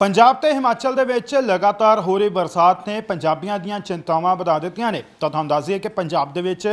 ਪੰਜਾਬ ਤੇ ਹਿਮਾਚਲ ਦੇ ਵਿੱਚ ਲਗਾਤਾਰ ਹੋ ਰਹੀ ਬਰਸਾਤ ਨੇ ਪੰਜਾਬੀਆਂ ਦੀਆਂ ਚਿੰਤਾਵਾਂ ਵਧਾ ਦਿੱਤੀਆਂ ਨੇ। ਤਾਂ ਤੁਹਾਨੂੰ ਦੱਸ ਦਈਏ ਕਿ ਪੰਜਾਬ ਦੇ ਵਿੱਚ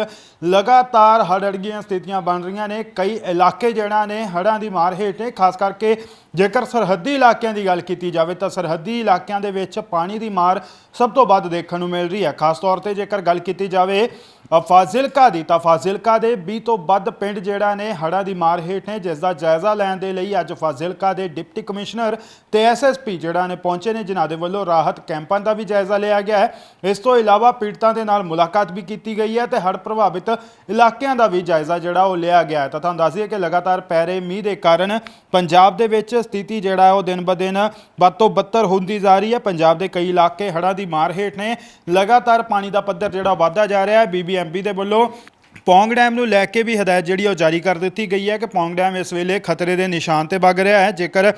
ਲਗਾਤਾਰ ਹੜ੍ਹ ਦੀਆਂ ਸਥਿਤੀਆਂ ਬਣ ਰਹੀਆਂ ਨੇ। ਕਈ ਇਲਾਕੇ ਜਿਹੜਾ ਨੇ ਹੜ੍ਹਾਂ ਦੀ ਮਾਰ ਹੇਠ ਨੇ। ਖਾਸ ਕਰਕੇ ਜੇਕਰ ਸਰਹੱਦੀ ਇਲਾਕਿਆਂ ਦੀ ਗੱਲ ਕੀਤੀ ਜਾਵੇ ਤਾਂ ਸਰਹੱਦੀ ਇਲਾਕਿਆਂ ਦੇ ਵਿੱਚ ਪਾਣੀ ਦੀ ਮਾਰ ਸਭ ਤੋਂ ਵੱਧ ਦੇਖਣ ਨੂੰ ਮਿਲ ਰਹੀ ਹੈ। ਖਾਸ ਤੌਰ ਤੇ ਜੇਕਰ ਗੱਲ ਕੀਤੀ ਜਾਵੇ ਅ, ਫਾਜ਼ਿਲਕਾ ਦੀ ਤਾਂ ਫਾਜ਼ਿਲਕਾ ਦੇ 20 ਤੋਂ ਵੱਧ ਪਿੰਡ ਜਿਹੜਾ ਨੇ ਹੜ੍ਹਾਂ ਦੀ ਮਾਰ ਹੇਠ ਨੇ ਜਿਸ ਦਾ ਜਾਇਜ਼ਾ ਲੈਣ ਦੇ ਲਈ ਅੱਜ ਫਾਜ਼ਿਲਕਾ ਦੇ ਡਿਪਟੀ ਕਮਿਸ਼ਨਰ ਤੇ ਐਸਐਸਪੀ ਜਿਹੜਾ ਨੇ ਪਹੁੰਚੇ ਨੇ ਜਿਨ੍ਹਾਂ ਦੇ ਵੱਲੋਂ ਰਾਹਤ ਕੈਂਪਾਂ ਦਾ ਵੀ ਜਾਇਜ਼ਾ ਲਿਆ ਗਿਆ ਹੈ। ਇਸ ਤੋਂ ਇਲਾਵਾ ਪੀੜਤਾਂ ਦੇ ਨਾਲ ਮੁਲਾਕਾਤ ਵੀ ਕੀਤੀ ਗਈ ਹੈ ਤੇ ਹੜ੍ਹ ਪ੍ਰਭਾਵਿਤ ਇਲਾਕਿਆਂ ਦਾ ਵੀ ਜਾਇਜ਼ਾ ਜਿਹੜਾ ਉਹ ਲਿਆ ਗਿਆ ਹੈ। ਤਾਂ ਤੁਹਾਨੂੰ ਦੱਸ ਦਈਏ ਕਿ ਲਗਾਤਾਰ ਪੈ ਰਹੇ ਮੀਂਹ ਦੇ ਕਾਰਨ ਪੰਜਾਬ ਦੇ ਵਿੱਚ ਸਥਿਤੀ ਜਿਹੜਾ ਹੈ ਉਹ ਦਿਨ ਬ ਦਿਨ ਵੱਧ ਤੋਂ ਬੱਤਰ ਹੁੰਦੀ ਜਾ ਰਹੀ ਹੈ। ਪੰਜਾਬ ਦੇ ਕਈ ਇਲਾਕੇ ਹੜ੍ਹਾਂ ਦੀ ਮਾਰ ਹੇਠ ਨੇ ਲਗਾਤਾਰ ਪਾਣੀ ਦਾ ਪੱਧਰ ਜਿਹੜਾ ਵੱਧਦਾ ਜਾ ਰਿਹਾ ਹੈ। ਬੀਬੀਐਮਬੀ ਦੇ ਵੱਲੋਂ ਪੌਂਗ ਡੈਮ ਨੂੰ ਲੈ ਕੇ ਵੀ ਹਦਾਇਤ ਜਿਹੜੀ ਉਹ ਜਾਰੀ ਕਰ ਦਿੱਤੀ ਗਈ ਹੈ ਕਿ ਪੌਂਗ ਡੈਮ ਇਸ ਵੇਲੇ ਖਤਰੇ ਦੇ ਨਿਸ਼ਾਨ ਤੇ ਵਗ ਰਿਹਾ ਹੈ। ਜੇਕਰ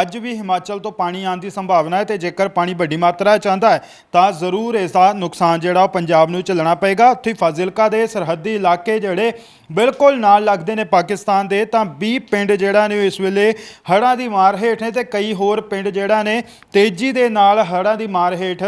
ਅੱਜ ਵੀ ਹਿਮਾਚਲ ਤੋਂ ਪਾਣੀ ਆਉਣ ਦੀ ਸੰਭਾਵਨਾ ਹੈ ਤੇ ਜੇਕਰ ਪਾਣੀ ਵੱਡੀ ਮਾਤਰਾ 'ਚ ਆਉਂਦਾ ਹੈ, ਤਾਂ ਜ਼ਰੂਰ ਇਸ ਦਾ ਨੁਕਸਾਨ ਜਿਹੜਾ ਉਹ ਪੰਜਾਬ ਨੂੰ ਝੱਲਣਾ ਪਏਗਾ। ਉੱਥੇ ਫਾਜ਼ਿਲਕਾ ਦੇ ਸਰਹੱਦੀ ਇਲਾਕੇ ਜਿਹੜੇ ਬਿਲਕੁਲ ਨਾਲ ਲੱਗਦੇ ਨੇ ਪਾਕਿਸਤਾਨ ਦੇ, ਤਾਂ 20 ਪਿੰਡ ਜਿਹੜਾ ਨੇ ਉਹ ਇਸ ਵੇਲੇ ਹੜ੍ਹਾਂ ਦੀ ਮਾਰ ਹੇਠ ਨੇ ਤੇ ਕਈ ਹੋਰ ਪਿੰਡ ਜਿਹੜਾ ਨੇ ਤੇਜ਼ੀ ਦੇ ਨਾਲ ਹੜ੍ਹਾਂ ਦੀ ਮਾਰ ਹੇਠ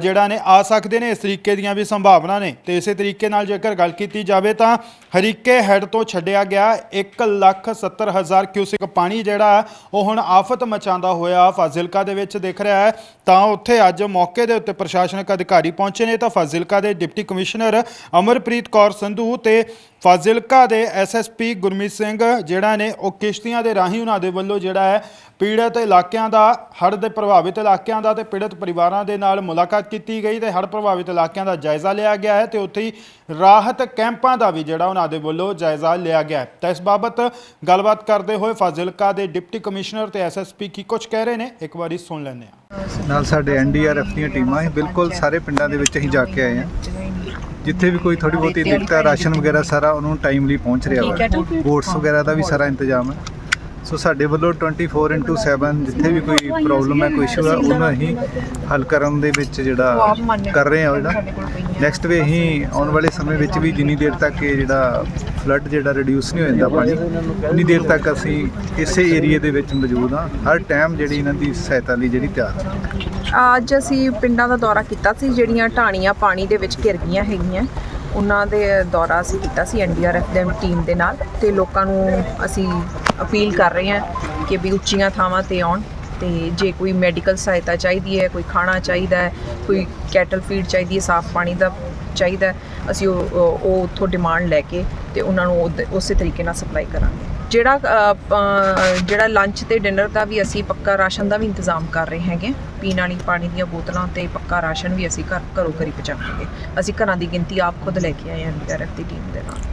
ਜਿਹੜਾ ਨੇ ਆ ਸਕਦੇ ਨੇ। ਇਸ ਤਰੀਕੇ ਦੀਆਂ ਵੀ ਸੰਭਾਵਨਾ ਨੇ। ਤੇ ਇਸੇ ਤਰੀਕੇ ਨਾਲ ਜੇਕਰ ਗੱਲ ਕੀਤੀ ਜਾ ਜਾਵੇ ਤਾਂ ਹਰੀਕੇ ਹੈਡ ਤੋਂ ਛੱਡਿਆ ਗਿਆ 170000 ਕਿਊਸਿਕ ਪਾਣੀ ਜਿਹੜਾ ਉਹ ਹੁਣ ਆਫਤ ਮਚਾਉਂਦਾ ਹੋਇਆ ਫਾਜ਼ਿਲਕਾ ਦੇ ਵਿੱਚ ਦੇਖ ਰਿਹਾ ਹੈ। ਤਾਂ ਉੱਥੇ ਅੱਜ ਮੌਕੇ ਦੇ ਉੱਤੇ ਪ੍ਰਸ਼ਾਸਨਿਕ ਅਧਿਕਾਰੀ ਪਹੁੰਚੇ ਨੇ ਤਾਂ ਫਾਜ਼ਿਲਕਾ ਦੇ ਡਿਪਟੀ ਕਮਿਸ਼ਨਰ ਅਮਰਪ੍ਰੀਤ ਕੌਰ ਸੰਧੂ ਤੇ ਫਾਜ਼ਿਲਕਾ ਦੇ ਐਸਐਸਪੀ ਗੁਰਮੀਤ ਸਿੰਘ, ਜਿਹੜਾ ਨੇ ਉਹ ਕਿਸ਼ਤੀਆਂ ਦੇ ਰਾਹੀਂ ਉਹਨਾਂ ਦੇ ਵੱਲੋਂ ਜਿਹੜਾ ਹੈ ਪੀੜਤ ਇਲਾਕਿਆਂ ਦਾ, ਹੜ੍ਹ ਦੇ ਪ੍ਰਭਾਵਿਤ ਇਲਾਕਿਆਂ ਦਾ ਤੇ ਪੀੜਤ ਪਰਿਵਾਰਾਂ ਦੇ ਨਾਲ ਮੁਲਾਕਾਤ ਕੀਤੀ ਗਈ ਤੇ ਹੜ੍ਹ ਪ੍ਰਭਾਵਿਤ ਇਲਾਕਿਆਂ ਦਾ ਜਾਇਜ਼ਾ ਲਿਆ ਗਿਆ ਹੈ ਤੇ ਉੱਥੇ ਹੀ ਰਾਹਤ ਕੈਂਪਾਂ ਦਾ ਵੀ ਜਿਹੜਾ ਉਹਨਾਂ ਦੇ ਵੱਲੋਂ ਜਾਇਜ਼ਾ ਲਿਆ ਗਿਆ ਹੈ। ਤਾਂ ਇਸ ਬਾਬਤ ਗੱਲਬਾਤ ਕਰਦੇ ਹੋਏ ਫਾਜ਼ਿਲਕਾ ਦੇ ਡਿਪਟੀ ਕਮਿਸ਼ਨਰ ਤੇ ਐਸਐਸਪੀ ਕੀ ਕੁਝ ਕਹਿ ਰਹੇ ਨੇ, ਇੱਕ ਵਾਰੀ ਸੁਣ ਲੈਂਦੇ ਹਾਂ। ਨਾਲ ਸਾਡੇ ਐਨਡੀਆਰਐਫ ਦੀਆਂ ਟੀਮਾਂ ਹੈ ਬਿਲਕੁਲ ਸਾਰੇ ਪਿੰਡਾਂ ਦੇ ਵਿੱਚ ਅਸੀਂ ਜਾ ਕੇ ਆਏ ਹਾਂ। ਜਿੱਥੇ ਵੀ ਕੋਈ ਥੋੜੀ ਬਹੁਤੀ ਦਿੱਕਤ ਹੈ ਰਾਸ਼ਨ ਵਗੈਰਾ ਸਾਰਾ ਉਹਨੂੰ ਟਾਈਮਲੀ ਪਹੁੰਚ ਰਿਹਾ ਵਾ। ਬੋਟਸ ਵਗੈਰਾ ਦਾ ਵੀ ਸਾਰਾ ਇੰਤਜ਼ਾਮ ਹੈ। ਸੋ ਸਾਡੇ ਵੱਲੋਂ 24/7 ਜਿੱਥੇ ਵੀ ਕੋਈ ਪ੍ਰੋਬਲਮ ਹੈ ਕੋਈ ਇਸ਼ੂ ਹੈ ਉਹਨੂੰ ਅਸੀਂ ਹੱਲ ਕਰਨ ਦੇ ਵਿੱਚ ਜਿਹੜਾ ਕਰ ਰਹੇ ਹਾਂ ਜਿਹੜਾ ਨੈਕਸਟ ਵੀ ਅਸੀਂ ਆਉਣ ਵਾਲੇ ਸਮੇਂ ਵਿੱਚ ਵੀ ਜਿੰਨੀ ਦੇਰ ਤੱਕ ਇਹ ਜਿਹੜਾ ਫਲੱਡ ਜਿਹੜਾ ਰਿਡਿਊਸ ਨਹੀਂ ਹੋ ਜਾਂਦਾ ਪਾਣੀ ਉਨੀ ਦੇਰ ਤੱਕ ਅਸੀਂ ਇਸੇ ਏਰੀਏ ਦੇ ਵਿੱਚ ਮੌਜੂਦ ਹਾਂ। ਹਰ ਟਾਈਮ ਜਿਹੜੀ ਇਹਨਾਂ ਦੀ ਸਹਾਇਤਾ ਲਈ ਜਿਹੜੀ ਤਿਆਰ ਹਾਂ। ਅੱਜ ਅਸੀਂ ਪਿੰਡਾਂ ਦਾ ਦੌਰਾ ਕੀਤਾ ਸੀ, ਜਿਹੜੀਆਂ ਢਾਣੀਆਂ ਪਾਣੀ ਦੇ ਵਿੱਚ ਘਿਰ ਗਈਆਂ ਹੈਗੀਆਂ। ਉਹਨਾਂ ਦੇ ਦੌਰਾ ਅਸੀਂ ਕੀਤਾ ਸੀ ਐਨਡੀਆਰਐਫ ਦੇ ਟੀਮ ਦੇ ਨਾਲ ਤੇ ਲੋਕਾਂ ਨੂੰ ਅਸੀਂ ਅਪੀਲ ਕਰ ਰਹੇ ਹਾਂ ਕਿ ਵੀ ਉੱਚੀਆਂ ਥਾਵਾਂ ਤੇ ਆਉਣ ਤੇ ਜੇ ਕੋਈ ਮੈਡੀਕਲ ਸਹਾਇਤਾ ਚਾਹੀਦੀ ਹੈ, ਕੋਈ ਖਾਣਾ ਚਾਹੀਦਾ ਹੈ, ਕੋਈ ਕੈਟਲ ਫੀਡ ਚਾਹੀਦੀ ਹੈ, ਸਾਫ਼ ਪਾਣੀ ਦਾ ਚਾਹੀਦਾ ਅਸੀਂ ਉਹ ਉਹ ਉੱਥੋਂ ਡਿਮਾਂਡ ਲੈ ਕੇ ਤੇ ਉਹਨਾਂ ਨੂੰ ਉਹਦੇ- ਉਸੇ ਤਰੀਕੇ ਨਾਲ ਸਪਲਾਈ ਕਰਾਂਗੇ। ਜਿਹੜਾ ਜਿਹੜਾ ਲੰਚ ਤੇ ਡਿਨਰ ਦਾ ਵੀ ਅਸੀਂ ਪੱਕਾ ਰਾਸ਼ਨ ਦਾ ਵੀ ਇੰਤਜ਼ਾਮ ਕਰ ਰਹੇ ਹੈਗੇ। ਪੀਣ ਵਾਲੀ ਪਾਣੀ ਦੀਆਂ ਬੋਤਲਾਂ ਤੇ ਪੱਕਾ ਰਾਸ਼ਨ ਵੀ ਅਸੀਂ ਘਰ ਘਰੋਂ ਘਰੀ ਪਹੁੰਚਾਵਾਂਗੇ। ਅਸੀਂ ਘਰਾਂ ਦੀ ਗਿਣਤੀ ਆਪ ਖੁਦ ਲੈ ਕੇ ਆਏ ਹਾਂ ਐਨਡੀਆਰਐਫ ਦੀ ਟੀਮ ਦੇ ਨਾਲ।